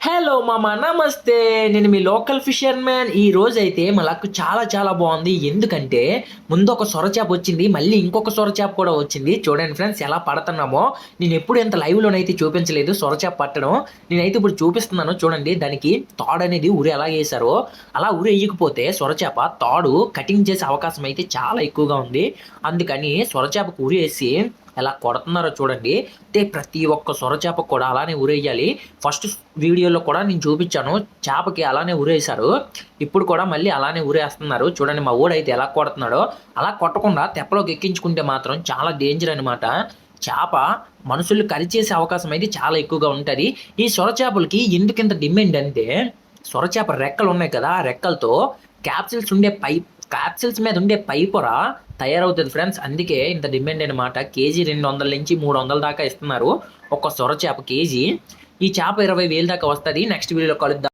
Hello మామ నమస్తే. నేను మీ లోకల్ ఫిషర్ మ్యాన్ ఈ రోజు అయితే మా లక్ చాలా చాలా బాగుంది. ఎందుకంటే ముందు ఒక సొరచేప వచ్చింది. మళ్ళీ ఇంకొక సొరచేప కూడా వచ్చింది. చూడండి ఫ్రెండ్స్ ఎలా పడుతున్నామో. నేను ఎప్పుడు ఎంత లైవ్లోనైతే చూపించలేదు సొరచేప పట్టడం. నేనైతే ఇప్పుడు చూపిస్తున్నాను. చూడండి దానికి తాడు అనేది ఉరి ఎలా వేశారో. అలా ఉరి వేయకపోతే సొరచేప తాడు కటింగ్ చేసే అవకాశం అయితే చాలా ఎక్కువగా ఉంది. అందుకని సొరచేపకు ఉరి వేసి ఎలా కొడుతున్నారో చూడండి. అంటే ప్రతి ఒక్క సొరచేప కూడా అలానే ఉరేయాలి ఫస్ట్ వీడియోలో కూడా నేను చూపించాను. చేపకి అలానే ఉరేసారు ఇప్పుడు కూడా మళ్ళీ అలానే ఉరేస్తున్నారు చూడండి మా ఊడైతే ఎలా కొడుతున్నాడో. అలా కొట్టకుండా తెప్పలోకి ఎక్కించుకుంటే మాత్రం చాలా డేంజర్ అనమాట చేప మనుషులు కరిచేసే అవకాశం అయితే చాలా ఎక్కువగా ఉంటుంది. ఈ సొరచేపలకి ఎందుకింత డిమాండ్ అంటే సొరచేప రెక్కలు ఉన్నాయి కదా ఆ రెక్కలతో క్యాప్సిల్స్ ఉండే పైప్ క్యాప్సిల్స్ మీద ఉండే పైపొర తయారవుతుంది ఫ్రెండ్స్. అందుకే ఇంత డిమాండ్ అనమాట కేజీ రెండు వందల నుంచి మూడు వందల దాకా ఇస్తున్నారు. ఒక సొర చేప కేజీ. ఈ చేప ఇరవై వేలు దాకా వస్తుంది. నెక్స్ట్ వీడియోలో కలుద్దాం.